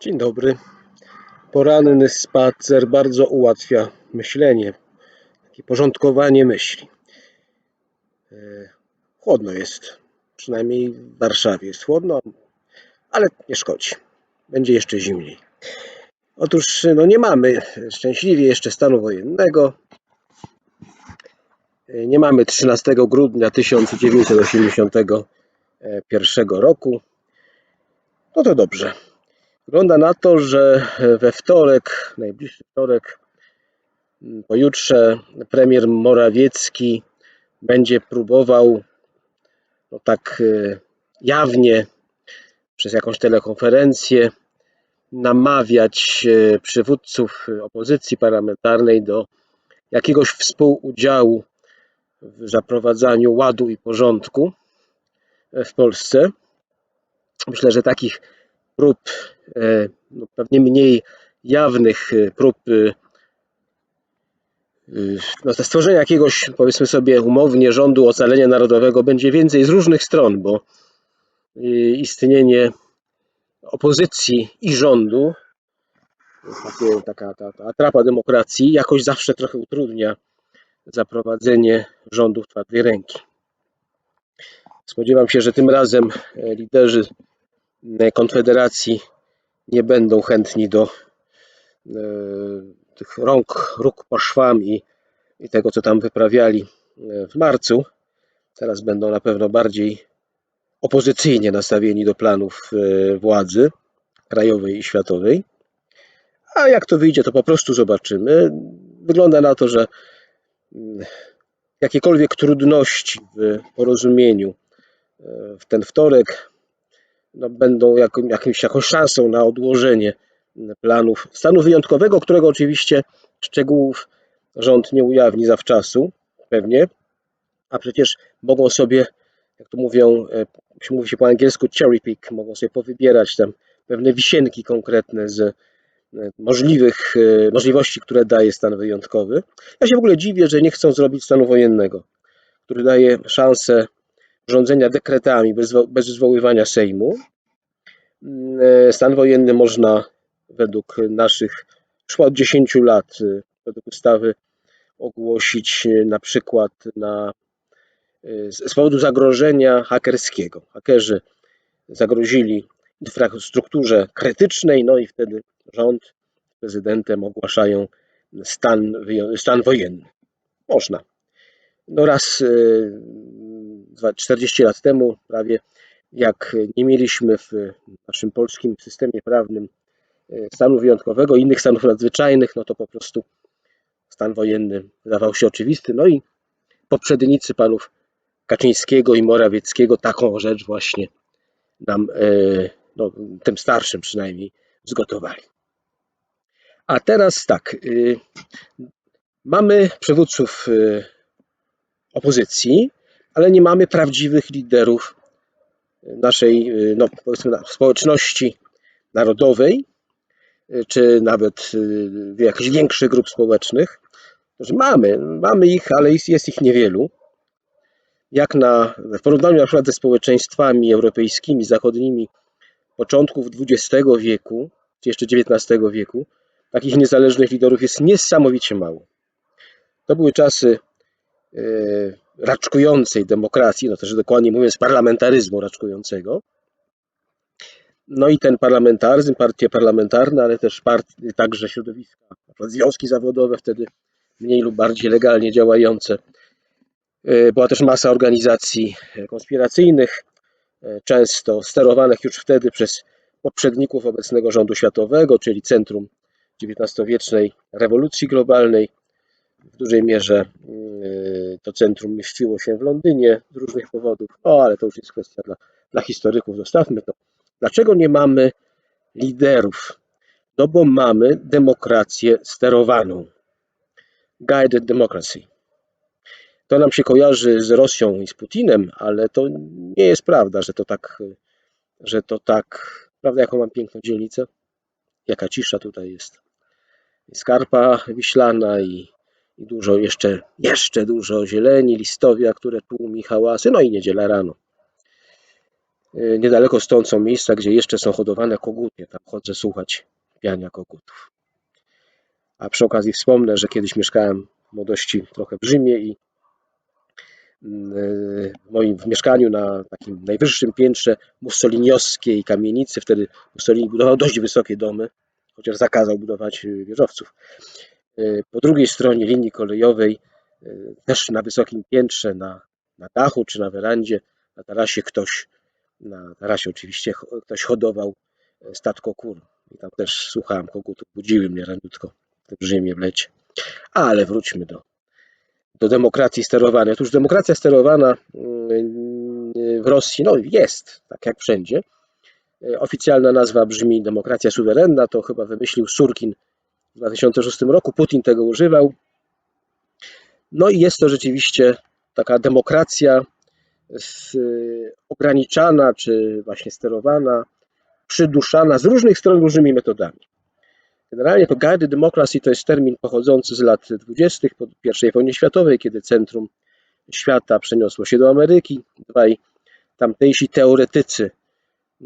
Dzień dobry. Poranny spacer bardzo ułatwia myślenie, takie porządkowanie myśli. E, Chłodno jest, przynajmniej w Warszawie jest chłodno, ale nie szkodzi. Będzie jeszcze zimniej. Otóż no nie mamy szczęśliwie jeszcze stanu wojennego. E, Nie mamy 13 grudnia 1981 roku. No to dobrze. Wygląda na to, że we wtorek, najbliższy wtorek, pojutrze premier Morawiecki będzie próbował no tak e, jawnie przez jakąś telekonferencję namawiać e, przywódców opozycji parlamentarnej do jakiegoś współudziału w zaprowadzaniu ładu i porządku w Polsce. Myślę, że takich prób, e, no pewnie mniej jawnych e, prób e, no, stworzenia jakiegoś, powiedzmy sobie umownie, rządu ocalenia narodowego będzie więcej z różnych stron, bo istnienie opozycji i rządu, taka ta, ta atrapa demokracji, jakoś zawsze trochę utrudnia zaprowadzenie rządu w twardej ręki. Spodziewam się, że tym razem liderzy Konfederacji nie będą chętni do e, tych rąk, róg po szwam i, i tego, co tam wyprawiali e, w marcu. Teraz będą na pewno bardziej opozycyjnie nastawieni do planów e, władzy krajowej i światowej. A jak to wyjdzie, to po prostu zobaczymy. Wygląda na to, że mm, jakiekolwiek trudności w porozumieniu e, w ten wtorek no, będą jaką- jakimś, jakąś szansą na odłożenie planów stanu wyjątkowego, którego oczywiście szczegółów rząd nie ujawni zawczasu, pewnie, a przecież mogą sobie, jak to mówią, e, mówi się po angielsku cherry pick, mogą sobie powybierać tam pewne wisienki konkretne z e, możliwych e, możliwości, które daje stan wyjątkowy. Ja się w ogóle dziwię, że nie chcą zrobić stanu wojennego, który daje szansę rządzenia dekretami bez, bez zwoływania Sejmu. Mm, e, Stan wojenny można według naszych już od 10 lat e, według ustawy ogłosić e, na przykład na, e, z powodu zagrożenia hakerskiego. Hakerzy zagrozili infrastrukturze krytycznej, no i wtedy rząd prezydentem ogłaszają stan, stan wojenny. Można. No raz 40 lat temu prawie jak nie mieliśmy w naszym polskim systemie prawnym e, stanu wyjątkowego innych stanów nadzwyczajnych, no to po prostu stan wojenny wydawał się oczywisty. No i poprzednicy panów Kaczyńskiego i Morawieckiego taką rzecz właśnie nam, e, no, tym starszym przynajmniej, zgotowali. A teraz tak, y, mamy przywódców opozycji, ale nie mamy prawdziwych liderów naszej, y, no, powiedzmy, społeczności narodowej, y, czy nawet y, jakichś większych grup społecznych. Znaczy mamy, mamy ich, ale jest, ich niewielu. Jak na, w porównaniu na przykład ze społeczeństwami europejskimi, zachodnimi początków XX wieku, czy jeszcze XIX wieku, takich niezależnych liderów jest niesamowicie mało. To były czasy raczkującej demokracji, no też dokładnie mówiąc parlamentaryzmu raczkującego. No i ten parlamentaryzm, partie parlamentarne, ale też partie, także środowiska, związki zawodowe wtedy mniej lub bardziej legalnie działające. E, Była też masa organizacji e, konspiracyjnych, e, często sterowanych już wtedy przez poprzedników obecnego rządu światowego, czyli centrum XIX-wiecznej rewolucji globalnej. W dużej mierze yy, to centrum mieściło się w Londynie z różnych powodów, o, ale to już jest kwestia dla, dla historyków, zostawmy to. Dlaczego nie mamy liderów? No bo mamy demokrację sterowaną. Guided democracy. To nam się kojarzy z Rosją i z Putinem, ale to nie jest prawda, że to tak, że to tak, prawda, jaką mam piękną dzielnicę? Jaka cisza tutaj jest. Skarpa wiślana i, i dużo jeszcze, jeszcze dużo zieleni, listowia, które tłumi hałasy, no i niedziela rano. Y, Niedaleko stąd są miejsca, gdzie jeszcze są hodowane koguty. Tam chodzę słuchać piania kogutów. A przy okazji wspomnę, że kiedyś mieszkałem w młodości trochę w Rzymie i y, w moim w mieszkaniu na takim najwyższym piętrze mussoliniowskiej kamienicy, wtedy Mussolini budował dość wysokie domy, chociaż zakazał budować y, wieżowców. Y, Po drugiej stronie linii kolejowej, y, też na wysokim piętrze, na, na dachu czy na werandzie, na tarasie ktoś, na tarasie oczywiście, ktoś hodował e, statko kur. I tam też słuchałem kogutów, budziły mnie raniutko w tym Rzymie w lecie. Ale wróćmy do, do demokracji sterowanej. Otóż demokracja sterowana mm, w Rosji no jest, tak jak wszędzie. E, Oficjalna nazwa brzmi demokracja suwerenna, to chyba wymyślił Surkin w 2006 roku, Putin tego używał. No i jest to rzeczywiście taka demokracja z, ograniczana, czy właśnie sterowana, przyduszana z różnych stron różnymi metodami. Generalnie to guided democracy to jest termin pochodzący z lat 20. po I wojnie światowej, kiedy centrum świata przeniosło się do Ameryki. Dwaj tamtejsi teoretycy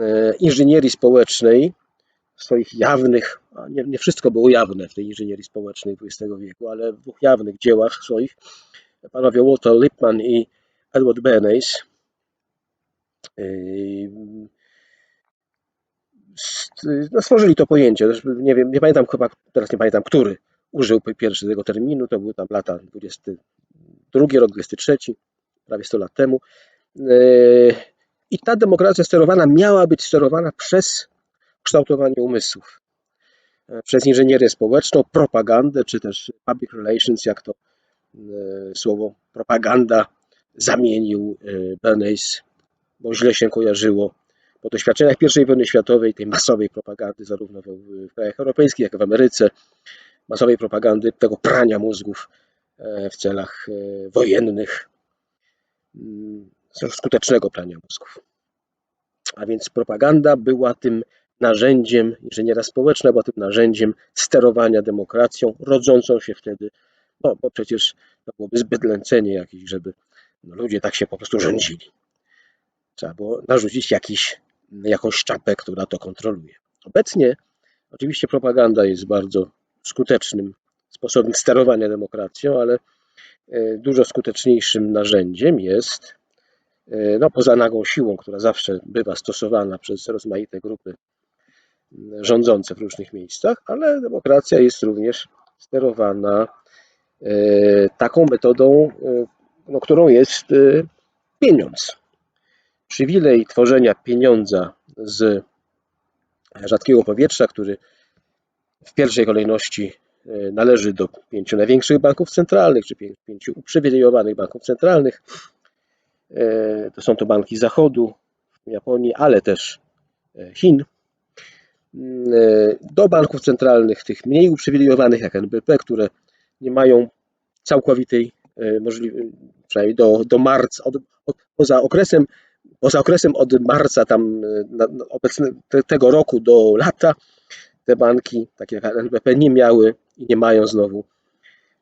e, inżynierii społecznej, swoich jawnych, a nie, nie wszystko było jawne w tej inżynierii społecznej XX wieku, ale w dwóch jawnych dziełach swoich, panowie Walter Lippmann i Edward Bernays, yy, no, stworzyli to pojęcie. Nie wiem, nie pamiętam chyba, teraz nie pamiętam, który użył pierwszy tego terminu, to były tam lata 22 rok, 23, prawie 100 lat temu. Yy, I ta demokracja sterowana miała być sterowana przez kształtowanie umysłów, e, przez inżynierię społeczną, propagandę, czy też public relations, jak to e, słowo propaganda zamienił e, Bernays, bo źle się kojarzyło po doświadczeniach I wojny światowej, tej masowej propagandy, zarówno w, krajach europejskich, jak i w Ameryce, masowej propagandy, tego prania mózgów w celach wojennych, mm, skutecznego prania mózgów. A więc propaganda była tym narzędziem, inżynieria społeczna była tym narzędziem sterowania demokracją, rodzącą się wtedy, bo, bo przecież to byłoby zbyt lęcenie jakieś, żeby no, ludzie tak się po prostu rządzili. Trzeba było narzucić jakiś, jakąś czapę, która to kontroluje. Obecnie oczywiście propaganda jest bardzo skutecznym sposobem sterowania demokracją, ale e, dużo skuteczniejszym narzędziem jest, e, no poza nagłą siłą, która zawsze bywa stosowana przez rozmaite grupy rządzące w różnych miejscach, ale demokracja jest również sterowana e, taką metodą, e, no, którą jest e, pieniądz. Przywilej tworzenia pieniądza z rzadkiego powietrza, który w pierwszej kolejności należy do pięciu największych banków centralnych, czy pię- pięciu uprzywilejowanych banków centralnych. To są to banki Zachodu, Japonii, ale też Chin. E, Do banków centralnych, tych mniej uprzywilejowanych, jak NBP, które nie mają całkowitej możliwości, przynajmniej do, do marca, od, od, poza okresem poza okresem od marca tam e, na, na obecne, te, tego roku do lata te banki, takie jak NBP, nie miały i nie mają znowu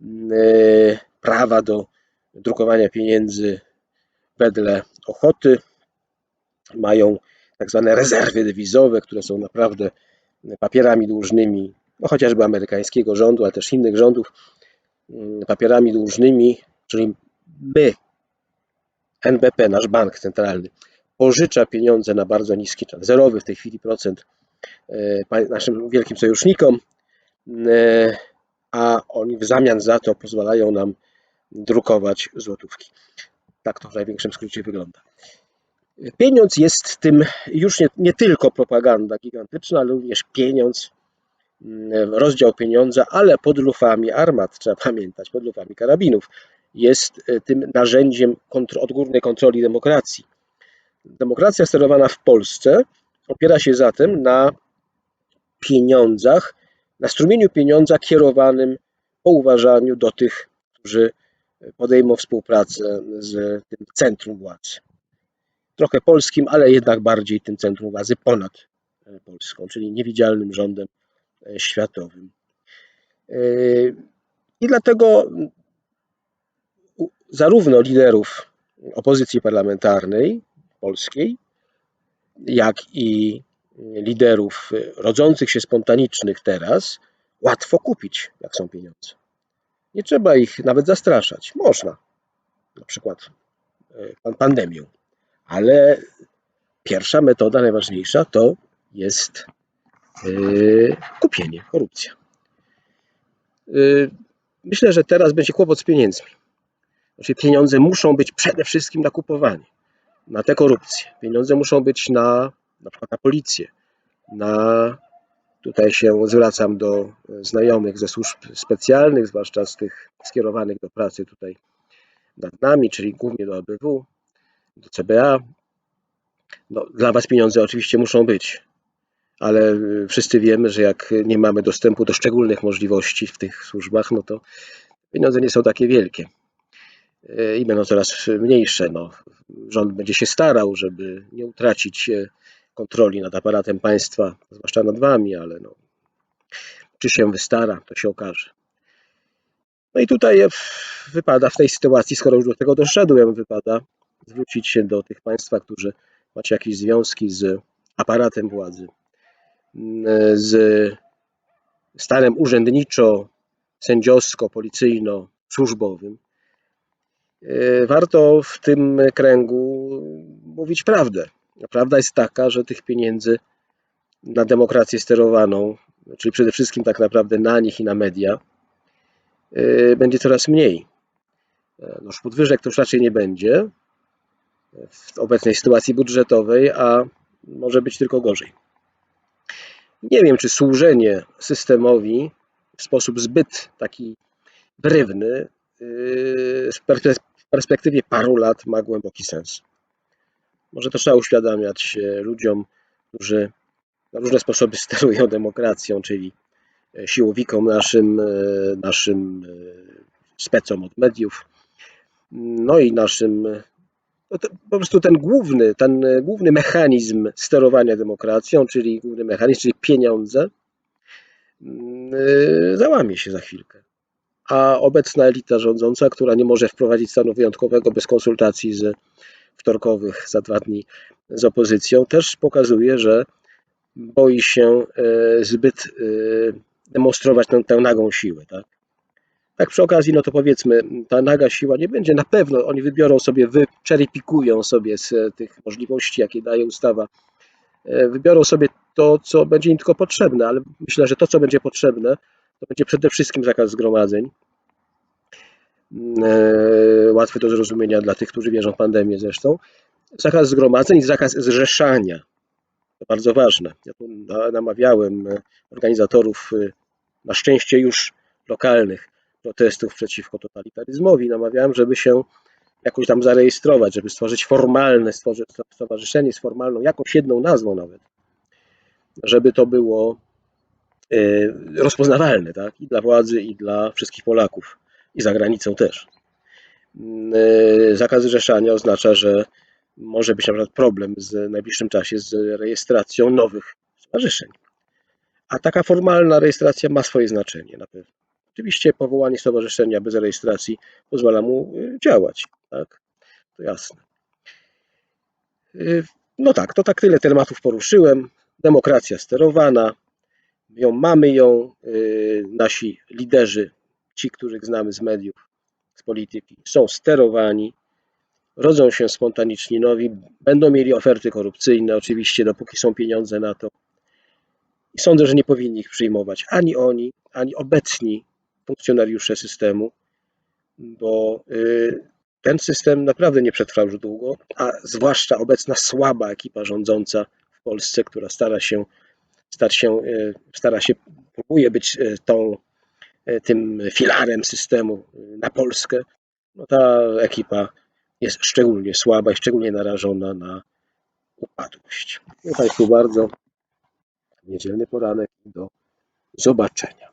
mm, e, prawa do drukowania pieniędzy wedle ochoty. Mają tak zwane rezerwy dewizowe, które są naprawdę papierami dłużnymi, no chociażby amerykańskiego rządu, ale też innych rządów, mm, papierami dłużnymi, czyli my, NBP, nasz bank centralny, pożycza pieniądze na bardzo niski, zerowy w tej chwili procent e, naszym wielkim sojusznikom, e, a oni w zamian za to pozwalają nam drukować złotówki. Tak to w największym skrócie wygląda. Pieniądz jest tym już nie, nie tylko propaganda gigantyczna, ale również pieniądz, mm, rozdział pieniądza, ale pod lufami armat, trzeba pamiętać, pod lufami karabinów, jest e, tym narzędziem kontro, odgórnej kontroli demokracji. Demokracja sterowana w Polsce opiera się zatem na pieniądzach, na strumieniu pieniądza kierowanym po uważaniu do tych, którzy podejmą współpracę z tym centrum władzy. Trochę polskim, ale jednak bardziej tym centrum władzy ponad e, Polską, czyli niewidzialnym rządem e, światowym. E, I dlatego zarówno liderów opozycji parlamentarnej polskiej, jak i liderów rodzących się spontanicznych teraz łatwo kupić, jak są pieniądze. Nie trzeba ich nawet zastraszać. Można, na przykład pandemią, ale pierwsza metoda, najważniejsza, to jest e, kupienie, korupcja. E, Myślę, że teraz będzie kłopot z pieniędzmi. Znaczy, pieniądze muszą być przede wszystkim na kupowanie, na tę korupcję. Pieniądze muszą być na, na przykład na policję, na tutaj się zwracam do znajomych ze służb specjalnych, zwłaszcza z tych skierowanych do pracy tutaj nad nami, czyli głównie do ABW, do CBA. No, dla Was pieniądze oczywiście muszą być, ale y, wszyscy wiemy, że jak nie mamy dostępu do szczególnych możliwości w tych służbach, no to pieniądze nie są takie wielkie y, i będą coraz mniejsze. No, rząd będzie się starał, żeby nie utracić e, kontroli nad aparatem państwa, zwłaszcza nad Wami, ale no, czy się wystara, to się okaże. No i tutaj e, wypada w tej sytuacji, skoro już do tego doszedłem, wypada zwrócić się do tych Państwa, którzy macie jakieś związki z aparatem władzy, mm, z stanem urzędniczo, sędziowsko, policyjno, służbowym. E, Warto w tym kręgu mówić prawdę. Prawda jest taka, że tych pieniędzy na demokrację sterowaną, czyli przede wszystkim tak naprawdę na nich i na media, e, będzie coraz mniej. No, podwyżek to już raczej nie będzie w obecnej sytuacji budżetowej, a może być tylko gorzej. Nie wiem, czy służenie systemowi w sposób zbyt taki brywny yy, w perspe- w perspektywie paru lat ma głęboki sens. Może to trzeba uświadamiać e, ludziom, którzy na różne sposoby sterują demokracją, czyli e, siłowikom naszym, e, naszym specom od mediów, no i naszym, po prostu ten główny, ten e, główny mechanizm sterowania demokracją, czyli główny mechanizm, czyli pieniądze, mm, e, załamie się za chwilkę. A obecna elita rządząca, która nie może wprowadzić stanu wyjątkowego bez konsultacji z wtorkowych za dwa dni z opozycją, też pokazuje, że boi się e, zbyt demonstrować tę, tę nagą siłę. Tak? Tak przy okazji, no to powiedzmy, ta naga siła nie będzie na pewno, oni wybiorą sobie, wyczerpikują sobie z e, tych możliwości, jakie daje ustawa, e, wybiorą sobie to, co będzie im tylko potrzebne, ale myślę, że to, co będzie potrzebne, to będzie przede wszystkim zakaz zgromadzeń. E, Łatwy do zrozumienia dla tych, którzy wierzą w pandemię zresztą. Zakaz zgromadzeń i zakaz zrzeszania. To bardzo ważne. Ja tu na- namawiałem organizatorów, e, na szczęście już lokalnych protestów przeciwko totalitaryzmowi. Namawiałem, żeby się jakoś tam zarejestrować, żeby stworzyć formalne stowarzyszenie z formalną, jakąś jedną nazwą nawet, żeby to było e, rozpoznawalne tak? i dla władzy, i dla wszystkich Polaków, i za granicą też. Mm, e, Zakaz zrzeszania oznacza, że może być na przykład problem z w najbliższym czasie z rejestracją nowych stowarzyszeń. A taka formalna rejestracja ma swoje znaczenie na pewno. Oczywiście powołanie stowarzyszenia bez rejestracji pozwala mu y, działać, tak? To jasne. Y, No tak, to tak tyle tematów poruszyłem. Demokracja sterowana, ją mamy ją, y, nasi liderzy, ci, których znamy z mediów, z polityki, są sterowani, rodzą się spontaniczni nowi, będą mieli oferty korupcyjne, oczywiście, dopóki są pieniądze na to. I sądzę, że nie powinni ich przyjmować ani oni, ani obecni funkcjonariusze systemu, bo y, ten system naprawdę nie przetrwał już długo, a zwłaszcza obecna słaba ekipa rządząca w Polsce, która stara się, stara się, y, stara się próbuje być y, tą, tym filarem systemu na Polskę, no ta ekipa jest szczególnie słaba i szczególnie narażona na upadłość. Dziękuję Państwu bardzo. Niedzielny poranek i do zobaczenia.